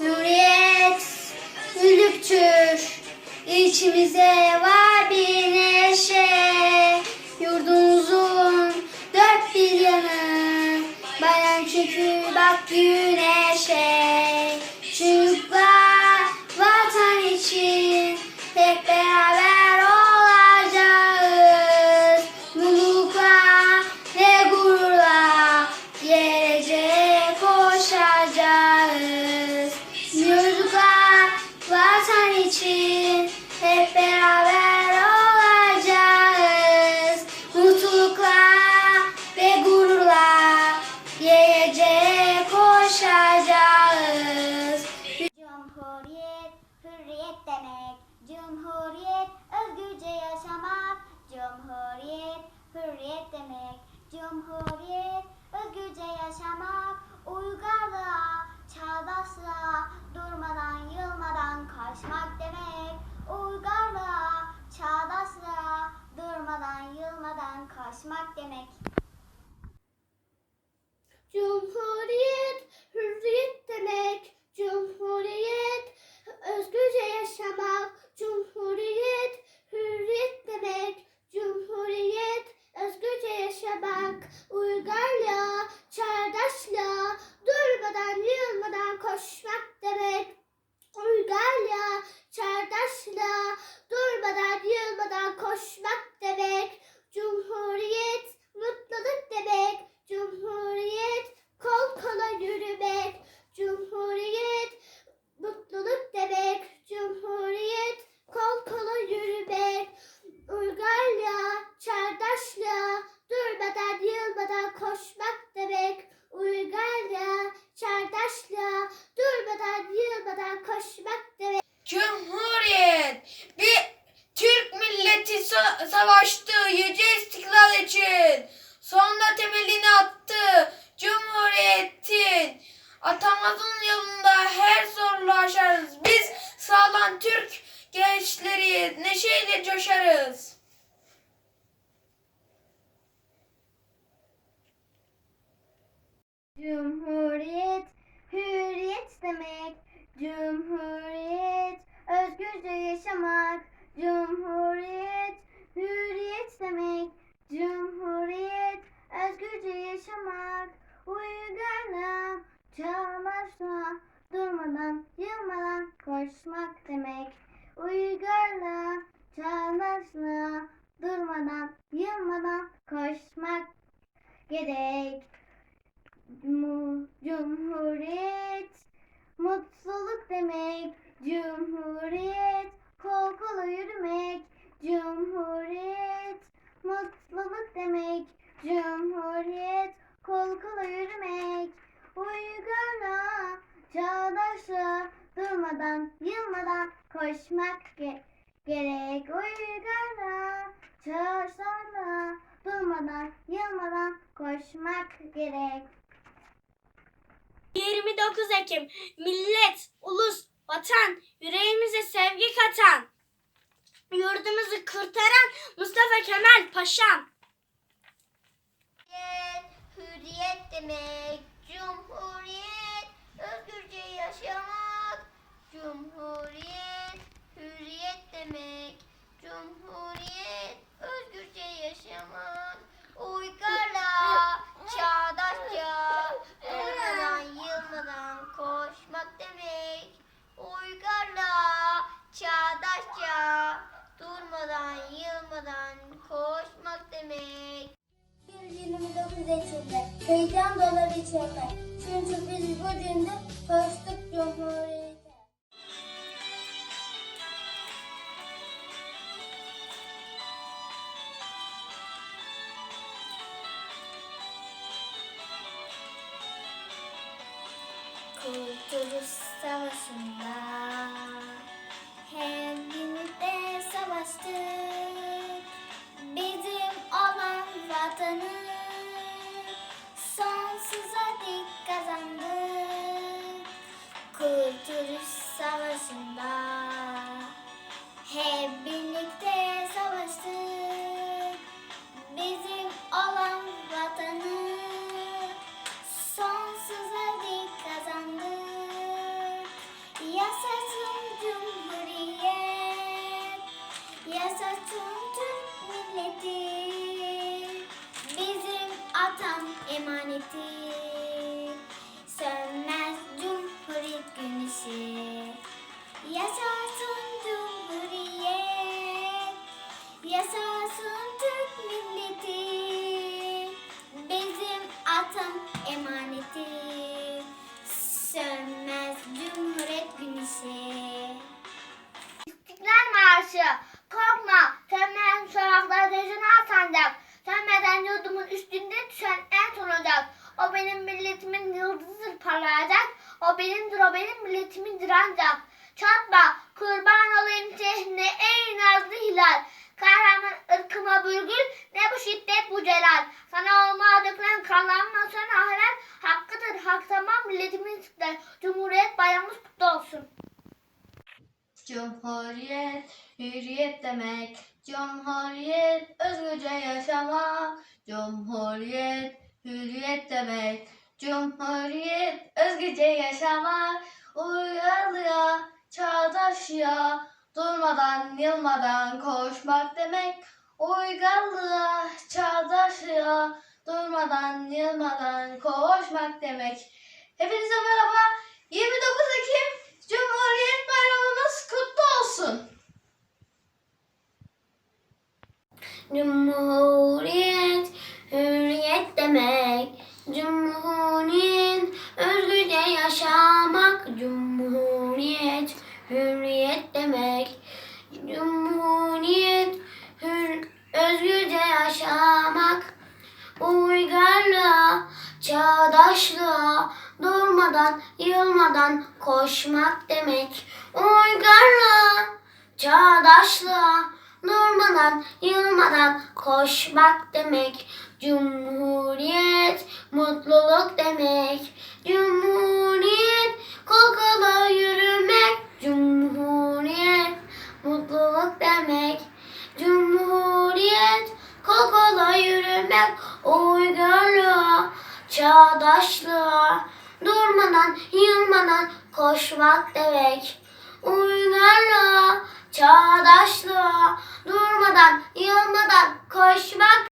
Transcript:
Hürriyet, ülüktür. İçimize var bir neşe. Yurdumuzun dört bir yanı. Bayram şükür bak güneşe. Koşmak demek. Cumhuriyet, mutluluk demek. Cumhuriyet, kol kola yürümek. Cumhuriyet, mutluluk demek. Cumhuriyet, kol kola yürümek. Uygarlığa, çağdaşlığa, durmadan, yılmadan koşmak demek. Uygarlığa, çağdaşlığa, durmadan, yılmadan koşmak sağlam Türk gençleri neşeyle coşarız. Cumhuriyet, hürriyet demek. Cumhuriyet, özgürce yaşamak. Cumhuriyet, hürriyet demek. Cumhuriyet, özgürce yaşamak. Uygarlığa, çağdaşlığa, durmadan, koşmak demek. Uygarlığa, çağdaşlığa, durmadan, yılmadan koşmak gerek. Cumhuriyet mutluluk demek. Cumhuriyet kol kola yürümek. Cumhuriyet mutluluk demek. Cumhuriyet kol kola yürümek. Uygarlığa, çağdaşlığa durmadan, yılmadan koşmak ge- gerek. Uygarlığa, çağdaşlığa durmadan, yılmadan koşmak gerek. 29 Ekim millet, ulus, vatan, yüreğimize sevgi katan, yurdumuzu kurtaran Mustafa Kemal Paşam. Heyecan dolar içimde. Çünkü biz bugün de koştuk Cumhuriyet'e. Kurtuluş Savaşı'nda hep birlikte savaştık. Kurtuluş Savaşı'nda hep birlikte savaştık. Bizim olan vatanı sonsuza dek kazandık. Yasasın Cumhuriyet, yasasın Türk milleti, bizim atam emaneti. Milletimin yıldızıdır parlayacak. O benimdir, o benim milletimindir ancak. Çatma, kurban olayım şehrine ey nazlı hilal. Kahraman ırkıma bülgül, ne bu şiddet bu celal. Sana olmaya dökülen kanlanma sana helal. Hakkıdır, hak tamam milletimin istiklal. Cumhuriyet bayramımız kutlu olsun. Cumhuriyet, hürriyet demek. Cumhuriyet, özgürce yaşamak. Cumhuriyet, hürriyet demek. Cumhuriyet, özgürce yaşamak. Uyarlıya, çağdaşlığa, durmadan, yılmadan koşmak demek. Uygarlığa, çağdaşlığa, durmadan, yılmadan koşmak demek. Hepinize merhaba. 29 Ekim Cumhuriyet Bayramımız kutlu olsun. Cumhuriyet, çağdaşlığa, durmadan, yılmadan koşmak demek. Uygarlığa, çağdaşlığa, durmadan, yılmadan koşmak demek. Cumhuriyet, mutluluk demek. Cumhuriyet, kol kola yürümek. Cumhuriyet, mutluluk demek. Cumhuriyet, kol kola yürümek. Uygarlığa, çağdaşlığa, durmadan, yılmadan koşmak demek. Uygarlığa, çağdaşlığa, durmadan, yılmadan koşmak